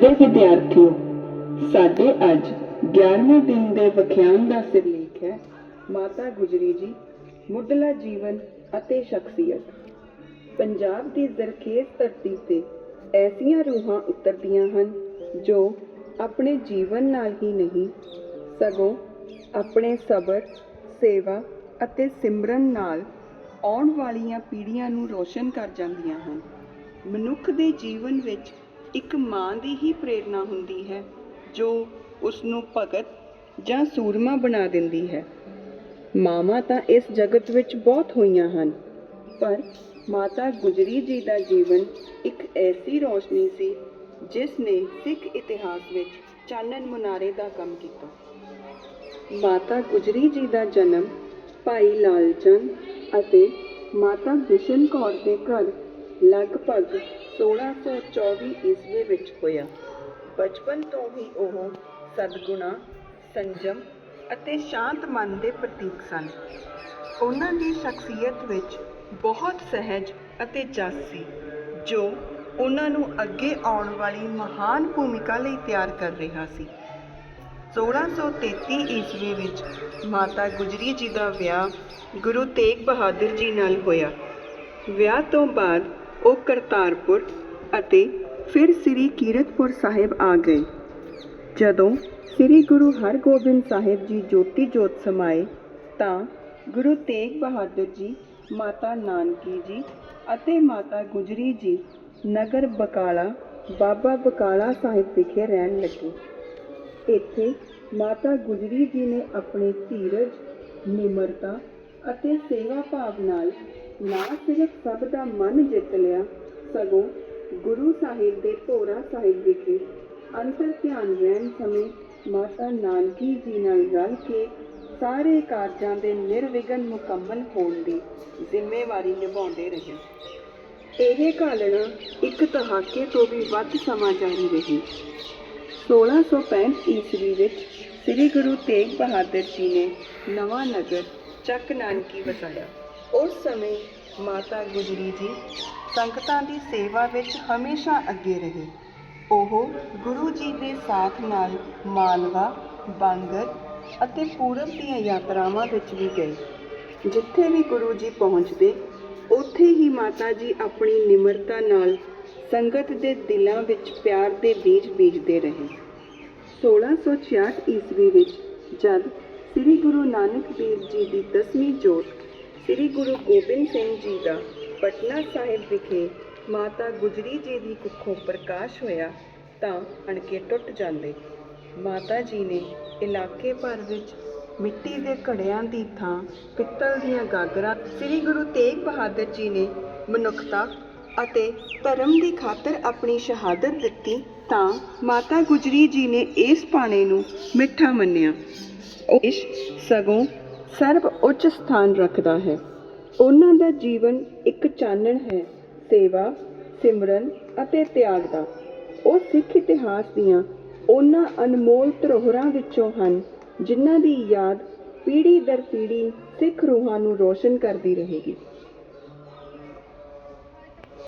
ਪਿਆਰੇ ਵਿਦਿਆਰਥੀਓ, ਸਾਡੇ ਅੱਜ 11ਵੇਂ ਦਿਨ ਦੇ ਵਿਖਿਆਨ ਦਾ ਸਿਰਲੇਖ ਹੈ, ਮਾਤਾ ਗੁਜਰੀ ਜੀ, ਮੁੱਢਲਾ ਜੀਵਨ ਅਤੇ ਸ਼ਖਸੀਅਤ। ਪੰਜਾਬ ਦੀ ਜ਼ਰਖੇਜ਼ ਧਰਤੀ ਤੇ ਐਸੀਆਂ ਰੂਹਾਂ ਉਤਰਦੀਆਂ ਹਨ, ਜੋ ਆਪਣੇ ਜੀਵਨ ਨਾਲ ਹੀ ਨਹੀਂ, ਸਗੋਂ ਆਪਣੇ ਸਬਰ, ਸੇਵਾ ਅਤੇ ਸਿਮਰਨ ਨਾਲ ਆਉਣ ਵਾਲੀਆਂ ਪੀੜ੍ਹੀਆਂ ਨੂੰ ਰੋਸ਼ਨ ਕਰ ਜਾਂਦੀਆਂ ਹਨ। ਮਨੁੱਖ ਦੇ ਜੀਵਨ ਵਿੱਚ ਇੱਕ ਮਾਂ ਦੀ ਹੀ ਪ੍ਰੇਰਣਾ ਹੁੰਦੀ ਹੈ, ਜੋ ਉਸ ਨੂੰ ਭਗਤ ਜਾਂ ਸੂਰਮਾ ਬਣਾ ਦਿੰਦੀ ਹੈ। ਮਾਵਾਂ ਤਾਂ ਇਸ ਜਗਤ ਵਿੱਚ ਬਹੁਤ ਹੋਈਆਂ ਹਨ, ਪਰ ਮਾਤਾ ਗੁਜਰੀ ਜੀ ਦਾ ਜੀਵਨ ਇੱਕ ਐਸੀ ਰੋਸ਼ਨੀ ਸੀ, ਜਿਸ ਨੇ ਸਿੱਖ ਇਤਿਹਾਸ ਵਿੱਚ ਚਾਨਣ ਮੁਨਾਰੇ ਦਾ ਕੰਮ ਕੀਤਾ। ਮਾਤਾ ਗੁਜਰੀ ਜੀ ਦਾ ਜਨਮ ਭਾਈ ਲਾਲਚੰਦ ਅਤੇ ਮਾਤਾ ਬਿਸ਼ਨ ਕੌਰ ਦੇ ਘਰ ਲਗਭਗ 1624 ਈਸਵੀ ਵਿੱਚ ਹੋਇਆ। ਬਚਪਨ ਤੋਂ ਹੀ ਉਹ ਸਦਗੁਣਾ, ਸੰਜਮ ਅਤੇ ਸ਼ਾਂਤ ਮਨ ਦੇ ਪ੍ਰਤੀਕ ਸਨ। ਉਹਨਾਂ ਦੀ ਸ਼ਖਸੀਅਤ ਵਿੱਚ ਬਹੁਤ ਸਹਿਜ ਅਤੇ ਜਸ ਸੀ, ਜੋ ਉਹਨਾਂ ਨੂੰ ਅੱਗੇ ਆਉਣ ਵਾਲੀ ਮਹਾਨ ਭੂਮਿਕਾ ਲਈ ਤਿਆਰ ਕਰ ਰਿਹਾ ਸੀ। 1633 ਈਸਵੀ ਵਿੱਚ ਮਾਤਾ ਗੁਜਰੀ ਜੀ ਦਾ ਵਿਆਹ ਗੁਰੂ ਤੇਗ ਬਹਾਦਰ ਜੀ ਨਾਲ ਹੋਇਆ। ਵਿਆਹ ਤੋਂ ਬਾਅਦ ਉਹ ਕਰਤਾਰਪੁਰ ਅਤੇ ਫਿਰ ਸ੍ਰੀ ਕੀਰਤਪੁਰ ਸਾਹਿਬ ਆ ਗਏ। ਜਦੋਂ ਸ੍ਰੀ ਗੁਰੂ ਹਰਗੋਬਿੰਦ ਸਾਹਿਬ ਜੀ ਜੋਤੀ ਜੋਤ ਸਮਾਏ, ਤਾਂ ਗੁਰੂ ਤੇਗ ਬਹਾਦਰ ਜੀ, ਮਾਤਾ ਨਾਨਕੀ ਜੀ ਅਤੇ ਮਾਤਾ ਗੁਜਰੀ ਜੀ ਨਗਰ ਬਕਾਲਾ, ਬਾਬਾ ਬਕਾਲਾ ਸਾਹਿਬ ਵਿਖੇ ਰਹਿਣ ਲੱਗੇ। ਇੱਥੇ ਮਾਤਾ ਗੁਜਰੀ ਜੀ ਨੇ ਆਪਣੇ ਧੀਰਜ, ਨਿਮਰਤਾ ਅਤੇ ਸੇਵਾ ਭਾਵ ਨਾਲ ਨਾ ਸਿਰਫ ਸਭ ਦਾ ਮਨ ਜਿੱਤ ਲਿਆ, ਸਗੋਂ ਗੁਰੂ ਸਾਹਿਬ ਦੇ ਭੋਰਾ ਸਾਹਿਬ ਵਿਖੇ ਅੰਤਰ ਧਿਆਨ ਰਹਿਣ ਸਮੇਂ ਮਾਤਾ ਨਾਨਕੀ ਜੀ ਨਾਲ ਰਲ ਕੇ ਸਾਰੇ ਕਾਰਜਾਂ ਦੇ ਨਿਰਵਿਘਨ ਮੁਕੰਮਲ ਹੋਣ ਦੀ ਜ਼ਿੰਮੇਵਾਰੀ ਨਿਭਾਉਂਦੇ ਰਹੇ। ਇਹ ਘਾਲਣਾ ਇੱਕ ਦਹਾਕੇ ਤੋਂ ਵੀ ਵੱਧ ਸਮਾਂ ਜਾਰੀ ਰਹੀ। 1665 ਈਸਵੀ ਵਿੱਚ ਸ੍ਰੀ ਗੁਰੂ ਤੇਗ ਬਹਾਦਰ ਜੀ ਨੇ ਨਵਾਂ ਨਗਰ ਚੱਕ ਨਾਨਕੀ ਵਸਾਇਆ। ਉਸ ਸਮੇਂ ਮਾਤਾ ਗੁਜਰੀ ਜੀ ਸੰਗਤਾਂ ਦੀ ਸੇਵਾ ਵਿੱਚ ਹਮੇਸ਼ਾ ਅੱਗੇ ਰਹੇ। ਉਹ ਗੁਰੂ ਜੀ ਦੇ ਸਾਥ ਨਾਲ ਮਾਲਵਾ, ਬਾਂਗਰ ਅਤੇ ਪੂਰਬ ਦੀਆਂ ਯਾਤਰਾਵਾਂ ਵਿੱਚ ਵੀ ਗਏ। ਜਿੱਥੇ ਵੀ ਗੁਰੂ ਜੀ ਪਹੁੰਚਦੇ, ਉੱਥੇ ਹੀ ਮਾਤਾ ਜੀ ਆਪਣੀ ਨਿਮਰਤਾ ਨਾਲ ਸੰਗਤ ਦੇ ਦਿਲਾਂ ਵਿੱਚ ਪਿਆਰ ਦੇ ਬੀਜ ਬੀਜਦੇ ਰਹੇ। 1666 ਈਸਵੀ ਵਿੱਚ ਜਦ ਸ੍ਰੀ ਗੁਰੂ ਨਾਨਕ ਦੇਵ ਜੀ ਦੀ ਦਸਵੀਂ ਜੋਤ ਸ੍ਰੀ ਗੁਰੂ ਗੋਬਿੰਦ ਸਿੰਘ ਜੀ ਦਾ ਪਟਨਾ ਸਾਹਿਬ ਵਿਖੇ ਮਾਤਾ ਗੁਜਰੀ ਜੀ ਦੀ ਕੁੱਖੋਂ ਪ੍ਰਕਾਸ਼ ਹੋਇਆ ਤਾਂ ਅਣਕੇ ਟੁੱਟ ਜਾਂਦੇ। ਮਾਤਾ ਜੀ ਨੇ ਇਲਾਕੇ ਭਰ ਵਿੱਚ ਮਿੱਟੀ ਦੇ ਘੜਿਆਂ ਦੀ ਥਾਂ ਪਿੱਤਲ ਦੀਆਂ ਗਾਗਰਾਂ ਸ੍ਰੀ ਗੁਰੂ ਤੇਗ ਬਹਾਦਰ ਜੀ ਨੇ ਮਨੁੱਖਤਾ ਅਤੇ ਧਰਮ ਦੀ ਖਾਤਰ ਆਪਣੀ ਸ਼ਹਾਦਤ ਦਿੱਤੀ ਤਾਂ ਮਾਤਾ ਗੁਜਰੀ ਜੀ ਨੇ ਇਸ ਪਾਣੇ ਨੂੰ ਮਿੱਠਾ ਮੰਨਿਆ। ਉਹ ਇਸ ਸਗੋਂ ਸਰਬ ਉੱਚ ਸਥਾਨ ਰੱਖਦਾ ਹੈ। ਉਹਨਾਂ ਦਾ ਜੀਵਨ ਇੱਕ ਚਾਨਣ ਹੈ, ਸੇਵਾ, ਸਿਮਰਨ ਅਤੇ ਤਿਆਗ ਦਾ। ਉਹ ਸਿੱਖ ਇਤਿਹਾਸ ਦੀਆਂ ਉਹਨਾਂ ਅਨਮੋਲ ਧਰੋਹਰਾਂ ਵਿੱਚੋਂ ਹਨ, ਜਿਨ੍ਹਾਂ ਦੀ ਯਾਦ ਪੀੜ੍ਹੀ ਦਰ ਪੀੜ੍ਹੀ ਸਿੱਖ ਰੂਹਾਂ ਨੂੰ ਰੋਸ਼ਨ ਕਰਦੀ ਰਹੇਗੀ।